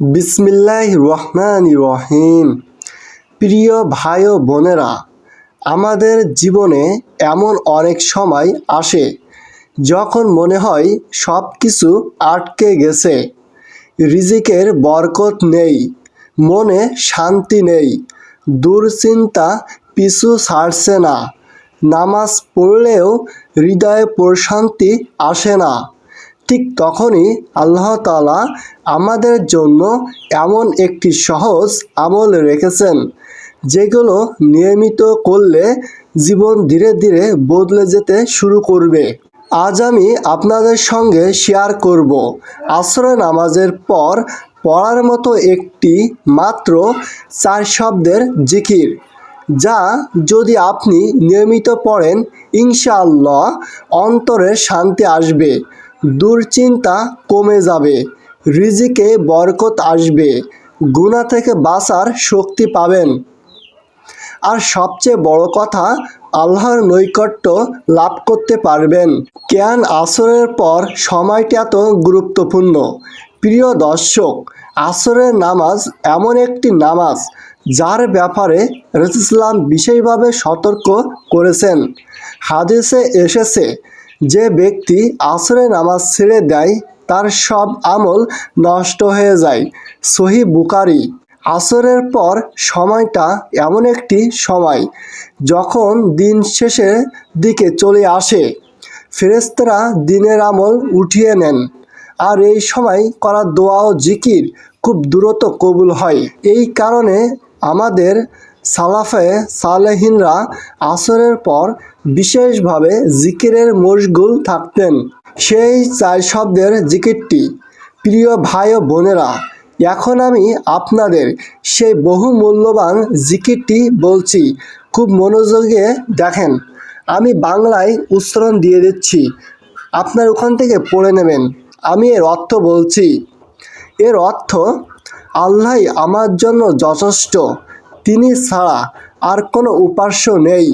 বিসমিল্লাহ রহমান রহিম। প্রিয় ভাই ও বোনেরা, আমাদের জীবনে এমন অনেক সময় আসে যখন মনে হয় সব কিছু আটকে গেছে, রিজিকের বরকত নেই, মনে শান্তি নেই, দুশ্চিন্তা পিছু ছাড়ছে না, নামাজ পড়লেও হৃদয়ে প্রশান্তি আসে না। ঠিক তখনই আল্লাহ তাআলা আমাদের জন্য এমন একটি সহজ আমল রেখেছেন, যেগুলো নিয়মিত করলে জীবন ধীরে ধীরে বদলে যেতে শুরু করবে। আজ আমি আপনাদের সঙ্গে শেয়ার করব আসরে নামাজের পর পড়ার মতো একটি মাত্র চার শব্দের জিকির, যা যদি আপনি নিয়মিত পড়েন ইনশাআল্লাহ অন্তরে শান্তি আসবে। দুশ্চিন্তা কমে যাবে, রিজিকে বরকত আসবে গুণা থেকে বাঁচার শক্তি পাবেন। আর সবচেয়ে বড় কথা, আল্লাহর নৈকট্য লাভ করতে পারবেন। জ্ঞান আসরের পর সময়টি এত গুরুত্বপূর্ণ। প্রিয় দর্শক, আসরের নামাজ এমন একটি নামাজ যার ব্যাপারে রসুলাম বিশেষভাবে সতর্ক করেছেন। হাদিসে এসেছে যে ব্যক্তি আসরে নামাজ ছেড়ে দেয়, তার সব আমল নষ্ট হয়ে যায়। সহি বুকারি আসরের পর সময়টা এমন একটি সময়, যখন দিন শেষের দিকে চলে আসে। ফেরেস্তারা দিনের আমল উঠিয়ে নেন। আর এই সময় করা দোয়া ও জিকির খুব দ্রুত কবুল হয়। এই কারণে আমাদের সালাফে সালেহিনরা আসরের পর বিশেষভাবে জিকিরের মশগুল থাকতেন। সেই চার শব্দের জিকিরটি, প্রিয় ভাই ও বোনেরা, এখন আমি আপনাদের সেই বহু মূল্যবান জিকিরটি বলছি, খুব মনোযোগে দেখেন। আমি বাংলায় উচ্চারণ দিয়ে দিচ্ছি। আপনার ওখান থেকে পড়ে নেবেন। আমি এর অর্থ বলছি। এর অর্থ, আল্লাহ আমার জন্য যথেষ্ট। তিনি ছাড়া আর কোনো উপাস্য নেই।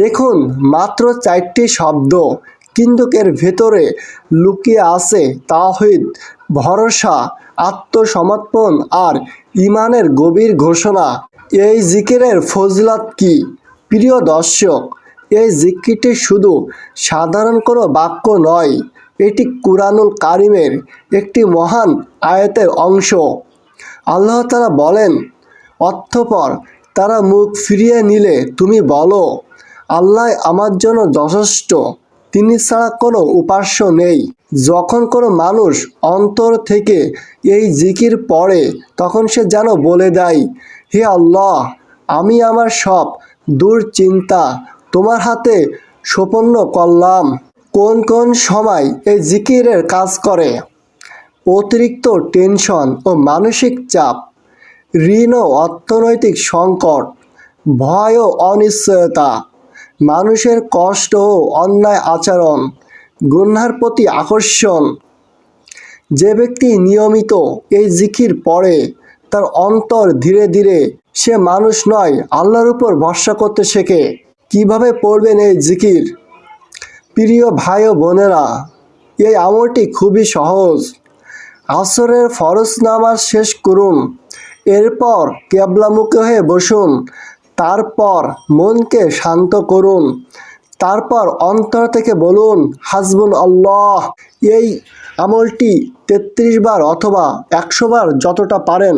দেখুন, মাত্র চারটি শব্দ কিন্তু এর ভেতরে লুকিয়ে আছে তাহিদ ভরসা, আত্মসমর্পণ আর ইমানের গভীর ঘোষণা। এই জিকিরের ফজলাত কি? প্রিয় দর্শক, এই জিকিরটি শুধু সাধারণ কোনো বাক্য নয়, এটি কুরআনুল কারিমের একটি মহান আয়াতের অংশ। আল্লাহ তালা বলেন অর্থপর তারা মুখ ফিরিয়ে নিলে, তুমি বলো, আল্লাহ আমার জন্য যথেষ্ট, তিনি ছাড়া কোনো উপাস্য নেই। যখন কোনো মানুষ অন্তর থেকে এই জিকির পড়ে, তখন সে যেন বলে দেয়, হে আল্লাহ, আমি আমার সব দুশ্চিন্তা তোমার হাতে সোপন্ন করলাম। কোন কোন সময় এই জিকিরের কাজ করে অতিরিক্ত টেনশন ও মানসিক চাপ ঋণ ও অর্থনৈতিক সংকট, ভয় ও অনিশ্চয়তা, মানুষের কষ্ট ও অন্যায় আচরণ গুন্নার প্রতি আকর্ষণ। যে ব্যক্তি নিয়মিত এই জিকির পড়ে, তার অন্তর ধীরে ধীরে সে মানুষ নয়, আল্লাহর উপর ভরসা করতে শেখে। কীভাবে পড়বেন এই জিকির? প্রিয় ভাই ও বোনেরা, এই আমলটি খুবই সহজ। আসরের ফরজ নামাজ শেষ করুন এরপর কেবলামুখী হয়ে বসুন। তারপর মনকে শান্ত করুন। তারপর অন্তর থেকে বলুন, হাসবুন আল্লাহ। এই আমলটি তেত্রিশ বার অথবা একশো বার যতটা পারেন।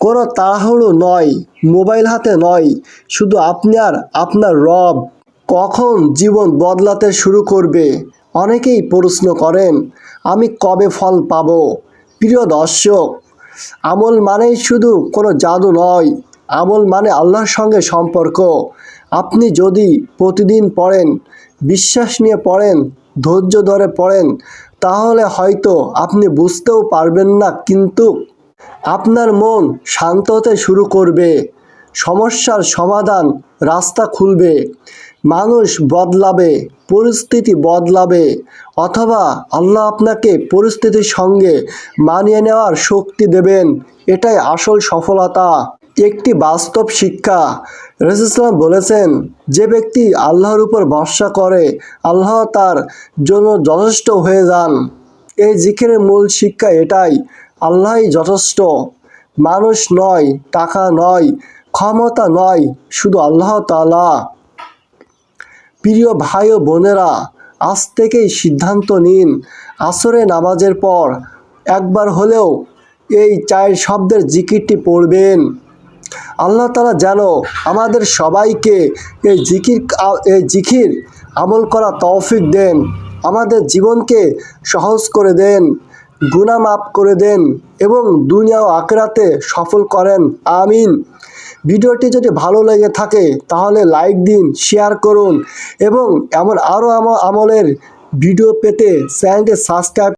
কোনো তাড়াহুড়ো নয়, মোবাইল হাতে নয়, শুধু আপনি আর আপনার রব। কখন জীবন বদলাতে শুরু করবে? অনেকেই প্রশ্ন করেন, আমি কবে ফল পাব? প্রিয় দর্শক আমল মানেই শুধু কোনো জাদু নয়, আমল মানে আল্লাহর সঙ্গে সম্পর্ক। আপনি যদি প্রতিদিন পড়েন, বিশ্বাস নিয়ে পড়েন, ধৈর্য ধরে পড়েন, তাহলে হয়তো আপনি বুঝতেও পারবেন না, কিন্তু আপনার মন শান্ত হতে শুরু করবে, সমস্যার সমাধান রাস্তা খুলবে। মানুষ বদলাবে, পরিস্থিতি বদলাবে অথবা আল্লাহ আপনাকে পরিস্থিতির সঙ্গে মানিয়ে নেওয়ার শক্তি দেবেন। এটাই আসল সফলতা। একটি বাস্তব শিক্ষা। রসুলাম বলেছেন, যে ব্যক্তি আল্লাহর উপর ভরসা করে, আল্লাহ তার জন্য যথেষ্ট হয়ে যান। এই জিকিরের মূল শিক্ষা এটাই, আল্লাহই যথেষ্ট। মানুষ নয়, টাকা নয়, ক্ষমতা নয়, শুধু আল্লাহ তাআলা। প্রিয় ভাই ও বোনেরা, আজ থেকেই সিদ্ধান্ত নিন, আসরে নামাজের পর একবার হলেও এই চায়ের শব্দের জিকিরটি পড়বেন। আল্লাহ তালা যেন আমাদের সবাইকে এই জিকির এই জিকির আমল করা তৌফিক দেন, আমাদের জীবনকে সহজ করে দেন, গুনাহ মাফ করে দেন এবং দুনিয়া ও আখেরাতে সফল করেন। আমিন। ভিডিওটি যদি ভালো লেগে থাকে, তাহলে লাইক দিন, শেয়ার করুন এবং এমন আরও আমলের ভিডিও পেতে চ্যানেলটি সাবস্ক্রাইব